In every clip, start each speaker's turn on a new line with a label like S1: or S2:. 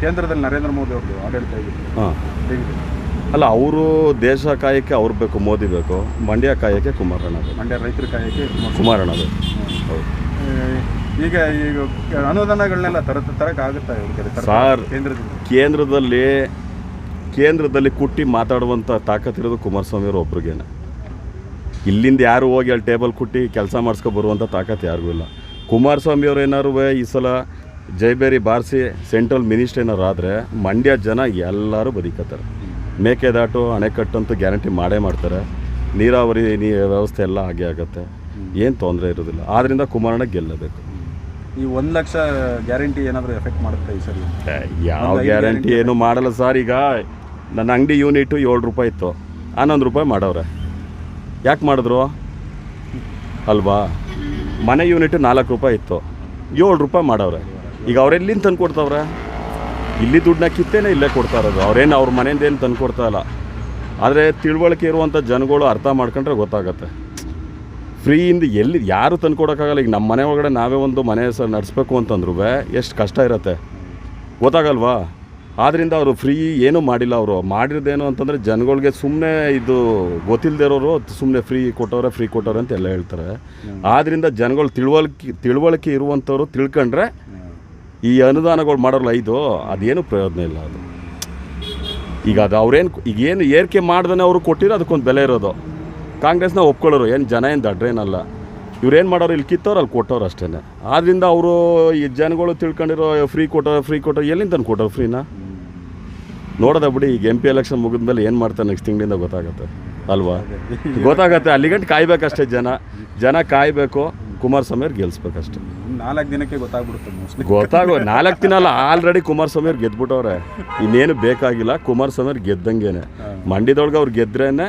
S1: ಕೇಂದ್ರದಲ್ಲಿ ನರೇಂದ್ರ ಮೋದಿ ಅವ್ರದ್ದು ಆಡಳಿತ
S2: ಹಾಂ.
S1: ಹೇಗಿದೆ?
S2: ಅಲ್ಲ ಅವರು ದೇಶ ಕಾಯಕ್ಕೆ ಅವ್ರು ಬೇಕು ಮೋದಿ ಬೇಕು. ಮಂಡ್ಯ ಕಾಯಕ್ಕೆ ಕುಮಾರಣ್ಣ ಬೇಕು.
S1: ಮಂಡ್ಯ ರೈತರ ಕಾಯಕ್ಕೆ.
S2: ಕುಮಾರಣ್ಣ ಬೇಕು. ಹೌದು.
S1: ಈಗ ಈಗ ಅನುದಾನಗಳನ್ನೆಲ್ಲ ತರ ತರಕ್ಕೆ ಆಗುತ್ತಾ ಇವ್ರಿಗೆ ಸರ್ಕಾರ?
S2: ಸಾರ್.
S1: ಕೇಂದ್ರದಿಂದ?
S2: ಕೇಂದ್ರದಲ್ಲಿ ಕೇಂದ್ರದಲ್ಲಿ ಕುಟ್ಟಿ ಮಾತಾಡುವಂಥ ತಾಕತ್ತಿರೋದು ಕುಮಾರಸ್ವಾಮಿ ಅವರು ಒಬ್ರಿಗೇನೆ. ಇಲ್ಲಿಂದ ಯಾರು ಹೋಗಿ ಅಲ್ಲಿ ಟೇಬಲ್ ಕುಟ್ಟಿ ಕೆಲಸ ಮಾಡಿಸ್ಕೊ ಬರುವಂಥ ತಾಕತ್ತು ಯಾರಿಗೂ ಇಲ್ಲ. ಕುಮಾರಸ್ವಾಮಿ ಅವರು ಏನಾರು ಈ ಸಲ ಜೈಬೇರಿ ಬಾರಿಸಿ ಸೆಂಟ್ರಲ್ ಮಿನಿಸ್ಟರ್ ಏನಾರು ಆದರೆ ಮಂಡ್ಯ ಜನ ಎಲ್ಲರೂ ಬದುಕತ್ತಾರೆ. ಮೇಕೆದಾಟು ಅಣೆಕಟ್ಟಂತೂ ಗ್ಯಾರಂಟಿ ಮಾಡೇ ಮಾಡ್ತಾರೆ. ನೀರಾವರಿ ನೀ ವ್ಯವಸ್ಥೆ ಎಲ್ಲ ಹಾಗೆ ಆಗುತ್ತೆ. ಏನು ತೊಂದರೆ ಇರೋದಿಲ್ಲ. ಆದ್ದರಿಂದ ಕುಮಾರಣ್ಣ ಗೆಲ್ಲಬೇಕು.
S1: ಈ ಒಂದು ಲಕ್ಷ ಗ್ಯಾರಂಟಿ ಏನಾದರೂ ಎಫೆಕ್ಟ್ ಮಾಡುತ್ತೆ ಈ ಸರಿ?
S2: ಯಾವ ಗ್ಯಾರಂಟಿ ಏನು ಮಾಡಲ್ಲ ಸರ್ ಈಗ. ನನ್ನ ಅಂಗಡಿ ಯೂನಿಟು ಏಳು ರೂಪಾಯಿ ಇತ್ತು. ಹನ್ನೊಂದು ರೂಪಾಯಿ ಮಾಡವ್ರೆ. ಯಾಕೆ ಮಾಡಿದ್ರು? ಅಲ್ವಾ? ಮನೆ ಯೂನಿಟ್ ನಾಲ್ಕು ರೂಪಾಯಿ ಇತ್ತು. ಏಳು ರೂಪಾಯಿ ಮಾಡವ್ರೆ. ಈಗ ಅವ್ರೆಲ್ಲಿಂದ ತಂದು ಕೊಡ್ತಾವ್ರ? ಇಲ್ಲಿ ದುಡ್ಡನ್ನ ಕಿತ್ತೇನೆ ಇಲ್ಲೇ ಕೊಡ್ತಾ ಇರೋದು. ಅವ್ರೇನು ಅವ್ರ ಮನೆಯಿಂದ ಏನು ತಂದು ಕೊಡ್ತಾ ಇಲ್ಲ. ಆದರೆ ತಿಳುವಳಿಕೆ ಇರುವಂಥ ಜನಗಳು ಅರ್ಥ ಮಾಡ್ಕೊಂಡ್ರೆ ಗೊತ್ತಾಗತ್ತೆ. ಫ್ರೀಯಿಂದ ಎಲ್ಲಿ ಯಾರು ತಂದು ಕೊಡೋಕ್ಕಾಗಲ್ಲ. ಈಗ ನಮ್ಮ ಮನೆ ಒಳಗಡೆ ನಾವೇ ಒಂದು ಮನೆ ಸಹ ನಡೆಸ್ಬೇಕು ಅಂತಂದ್ರು ಎಷ್ಟು ಕಷ್ಟ ಇರತ್ತೆ. ಗೊತ್ತಾಗಲ್ವಾ? ಆದ್ದರಿಂದ ಅವರು ಫ್ರೀ ಏನೂ ಮಾಡಿಲ್ಲ ಅವರು. ಮಾಡಿರೋದೇನು ಅಂತಂದರೆ ಜನಗಳಿಗೆ ಸುಮ್ಮನೆ ಇದು ಗೊತ್ತಿಲ್ಲದೆ ಇರೋರು ಸುಮ್ಮನೆ ಫ್ರೀ ಕೊಟ್ಟವ್ರೆ ಫ್ರೀ ಕೊಟ್ಟವ್ರೆ ಅಂತ ಎಲ್ಲ ಹೇಳ್ತಾರೆ. ಆದ್ದರಿಂದ ಜನಗಳು ತಿಳುವಳಿಕೆ ತಿಳುವಳಿಕೆ ಇರುವಂಥವ್ರು ತಿಳ್ಕೊಂಡ್ರೆ ಈ ಅನುದಾನಗಳು ಮಾಡೋಲ್ಲ ಇದು ಅದೇನು ಪ್ರಯೋಜನ ಇಲ್ಲ ಅದು. ಈಗ ಅದು ಅವ್ರೇನು, ಈಗ ಏನು ಏರಿಕೆ ಮಾಡ್ದೇ ಅವರು ಕೊಟ್ಟಿರೋ ಅದಕ್ಕೊಂದು ಬೆಲೆ ಇರೋದು. ಕಾಂಗ್ರೆಸ್ನ ಒಪ್ಕೊಳ್ಳೋರು, ಏನು ಜನ ಏನು ದಡ್ರೇನಲ್ಲ. ಇವ್ರೇನು ಮಾಡೋರು ಇಲ್ಲಿ ಕಿತ್ತವ್ರು ಅಲ್ಲಿ ಕೊಟ್ಟವ್ರು ಅಷ್ಟೇ ಆದ್ದರಿಂದ ಅವರು ಈ ಜನಗಳು ತಿಳ್ಕೊಂಡಿರೋ ಫ್ರೀ ಕೊಟ್ಟೋ ಫ್ರೀ ಕೊಟ್ಟೋ, ಎಲ್ಲಿಂದ ತಂದು ಫ್ರೀನಾ ಫ್ರೀನ? ನೋಡೋದ ಬಿಡಿ, ಈಗ ಎಂ ಪಿ ಎಲೆಕ್ಷನ್ ಮುಗಿದ್ಮೇಲೆ ಏನು ಮಾಡ್ತಾರೆ ನೆಕ್ಸ್ಟ್ ತಿಂಗಳಿಂದ ಗೊತ್ತಾಗುತ್ತೆ. ಅಲ್ವಾ? ಗೊತ್ತಾಗತ್ತೆ, ಅಲ್ಲಿಗಂಟು ಕಾಯ್ಬೇಕಷ್ಟೇ ಜನ. ಜನ ಕಾಯಬೇಕು. ಕುಮಾರಸ್ವಾಮಿ ಅವ್ರು ಗೆಲ್ಸ್ಬೇಕಷ್ಟೆ.
S1: ನಾಲ್ಕು ದಿನಕ್ಕೆ ಗೊತ್ತಾಗ್ಬಿಡುತ್ತೆ ಮೋಸ್ಟ್ಲಿ
S2: ಗೊತ್ತಾಗೋ ನಾಲ್ಕು ದಿನ ಅಲ್ಲ ಆಲ್ರೆಡಿ ಕುಮಾರಸ್ವಾಮಿ ಅವ್ರು ಗೆದ್ಬಿಟ್ಟವ್ರೆ. ಇನ್ನೇನು ಬೇಕಾಗಿಲ್ಲ ಕುಮಾರಸ್ವಾಮಿ ಅವ್ರು ಗೆದ್ದಂಗೆನೆ ಮಂಡ್ಯದೊಳಗೆ ಅವ್ರು ಗೆದ್ರೇನೆ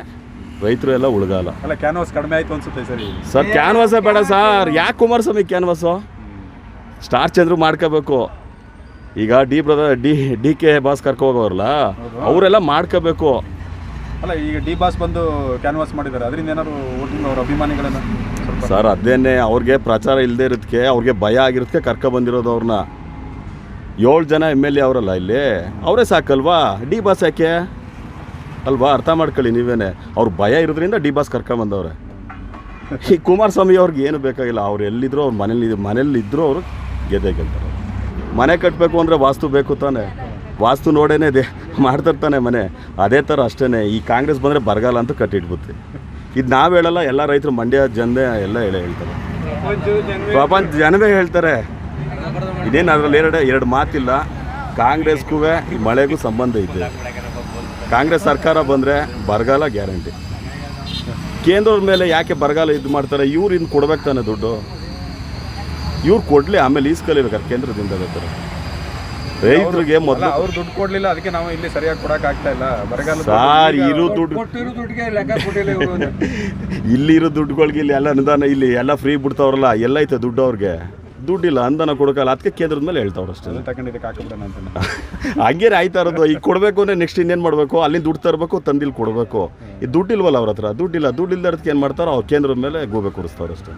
S2: ರೈತರು ಎಲ್ಲ ಉಳ್ಗಾಲ.
S1: ಅಲ್ಲ ಕ್ಯಾನ್ವಾಸ್ ಕಡಿಮೆ ಆಯ್ತು ಅನ್ಸುತ್ತೆ ಸರಿ
S2: ಸರ್ ಕ್ಯಾನ್ವಾಸೇ ಬೇಡ ಸರ್. ಯಾಕೆ ಕುಮಾರಸ್ವಾಮಿ ಕ್ಯಾನ್ವಾಸು ಸ್ಟಾರ್ ಚಂದ್ರು ಮಾಡ್ಕೋಬೇಕು. ಈಗ D brother D D K boss ಕರ್ಕೋಗೋರಲ್ಲ ಅವರೆಲ್ಲ ಮಾಡ್ಕೋಬೇಕು.
S1: ಅಲ್ಲ, ಈಗ ಡಿ ಬಾಸ್ ಬಂದು ಕ್ಯಾನ್ವಾಸ್ ಮಾಡಿದ್ದಾರೆ. ಅದರಿಂದ ಏನಾದ್ರು ವೋಟಿಂಗ್ ಅವ್ರ ಅಭಿಮಾನಿಗಳನ್ನ
S2: ಸರ್ ಅದೇನೆ ಅವ್ರಿಗೆ ಪ್ರಚಾರ ಇಲ್ಲದೆ ಇರೋದಕ್ಕೆ ಅವ್ರಿಗೆ ಭಯ ಆಗಿರೋದಕ್ಕೆ ಕರ್ಕ ಬಂದಿರೋದು ಅವ್ರನ್ನ ಏಳು ಜನ ಎಂ ಎಲ್ ಎ ಅವರಲ್ಲ ಇಲ್ಲಿ, ಅವರೇ ಸಾಕಲ್ವಾ? ಡಿ ಬಾಸ್ ಯಾಕೆ? ಅಲ್ವಾ? ಅರ್ಥ ಮಾಡ್ಕೊಳ್ಳಿ ನೀವೇನೆ. ಅವ್ರ ಭಯ ಇರೋದ್ರಿಂದ ಡಿ ಬಾಸ್ ಕರ್ಕೊಂಬಂದವ್ರೆ ಈ ಕುಮಾರಸ್ವಾಮಿ ಅವ್ರಿಗೆ ಏನು ಬೇಕಾಗಿಲ್ಲ. ಅವ್ರು ಎಲ್ಲಿದ್ರು ಅವ್ರ ಮನೇಲಿ ಮನೇಲಿ ಇದ್ದರೂ ಅವರು ಗೆದ್ದೆ ಗೆಲ್ತಾರೆ. ಮನೆ ಕಟ್ಟಬೇಕು ಅಂದರೆ ವಾಸ್ತು ಬೇಕು ತಾನೆ. ವಾಸ್ತು ನೋಡೇನೆ ಇದೆ, ಮಾಡ್ತಿರ್ತಾನೆ ಮನೆ. ಅದೇ ಥರ ಅಷ್ಟೇ ಈ ಕಾಂಗ್ರೆಸ್ ಬಂದರೆ ಬರಗಾಲ ಅಂತ ಕಟ್ಟಿಟ್ಬಿಡ್ತೀವಿ. ಇದು ನಾವು ಹೇಳಲ್ಲ, ಎಲ್ಲ ರೈತರು ಮಂಡ್ಯ ಜನದೆ ಎಲ್ಲ ಹೇಳೇ ಹೇಳ್ತಾರೆ. ಪಾಪ ಜನವೇ ಹೇಳ್ತಾರೆ. ಇದೇನು ಅದರಲ್ಲಿ ಎರಡು ಎರಡು ಮಾತಿಲ್ಲ. ಕಾಂಗ್ರೆಸ್ಗೂ ಈ ಮಳೆಗೂ ಸಂಬಂಧ ಇದೆ. ಕಾಂಗ್ರೆಸ್ ಸರ್ಕಾರ ಬಂದರೆ ಬರಗಾಲ ಗ್ಯಾರಂಟಿ. ಕೇಂದ್ರದ ಮೇಲೆ ಯಾಕೆ ಬರಗಾಲ ಇದು ಮಾಡ್ತಾರೆ? ಇವ್ರು ಇನ್ನು ಕೊಡ್ಬೇಕು ತಾನೆ ದುಡ್ಡು. ಇವ್ರು ಕೊಡಲಿ, ಆಮೇಲೆ ಈಸ್ಕಲಿರ್ಬೇಕಾರೆ ಕೇಂದ್ರದಿಂದ ಬೇಕಾರೆ ರೈತರಿಗೆ ಮೊದಲು
S1: ಅವ್ರು ದುಡ್ಡು ಕೊಡ್ಲಿಲ್ಲ ಅದಕ್ಕೆ ನಾವು ಇಲ್ಲಿ ಸರಿಯಾಗಿ ಕೊಡಕ್ ಆಗ್ತಾ ಇಲ್ಲ. ಬರಗಾಲ
S2: ಸಾರ್ ಇರೋ ದುಡ್ಡು ಇಲ್ಲಿರೋ ದುಡ್ಡುಗಳಿಗೆ ಇಲ್ಲಿ ಎಲ್ಲ ಅನುದಾನ ಇಲ್ಲಿ ಎಲ್ಲ ಫ್ರೀ ಬಿಡ್ತಾವ್ರಲ್ಲ ಎಲ್ಲ ಐತೆ ದುಡ್ಡು ಅವ್ರಿಗೆ. ದುಡ್ಡಿಲ್ಲ ಅಂದನ ಕೊಡೋಕಲ್ಲ ಅದಕ್ಕೆ ಕೇಂದ್ರದ ಮೇಲೆ ಹೇಳ್ತಾವ್ರು ಅಷ್ಟೇ.
S1: ತಗೊಂಡಿದ್ದಕ್ಕೆ ಹಾಕಿಬಿಡೋಣ ಅಂತ.
S2: ಹಂಗೇನೆ ಆಯ್ತಾ ಇರೋದು? ಈಗ ಕೊಡಬೇಕು ಅಂದರೆ ನೆಕ್ಸ್ಟ್ ಇನ್ನೇನು ಮಾಡಬೇಕು? ಅಲ್ಲಿಂದ ದುಡ್ಡು ತರಬೇಕು ತಂದಿಲ್ಲಿ ಕೊಡಬೇಕು. ಈ ದುಡ್ಡಿಲ್ವಲ್ಲ ಅವ್ರ ಹತ್ರ? ದುಡ್ಡಿಲ್ಲ ದುಡ್ಡಿಲ್ಲದ ಅದಕ್ಕೆ ಏನು ಮಾಡ್ತಾರೋ ಅವ್ರು ಕೇಂದ್ರದ ಮೇಲೆ ಗೋಬೆ ಕೊಡಿಸ್ತಾವ್ರು ಅಷ್ಟೇ.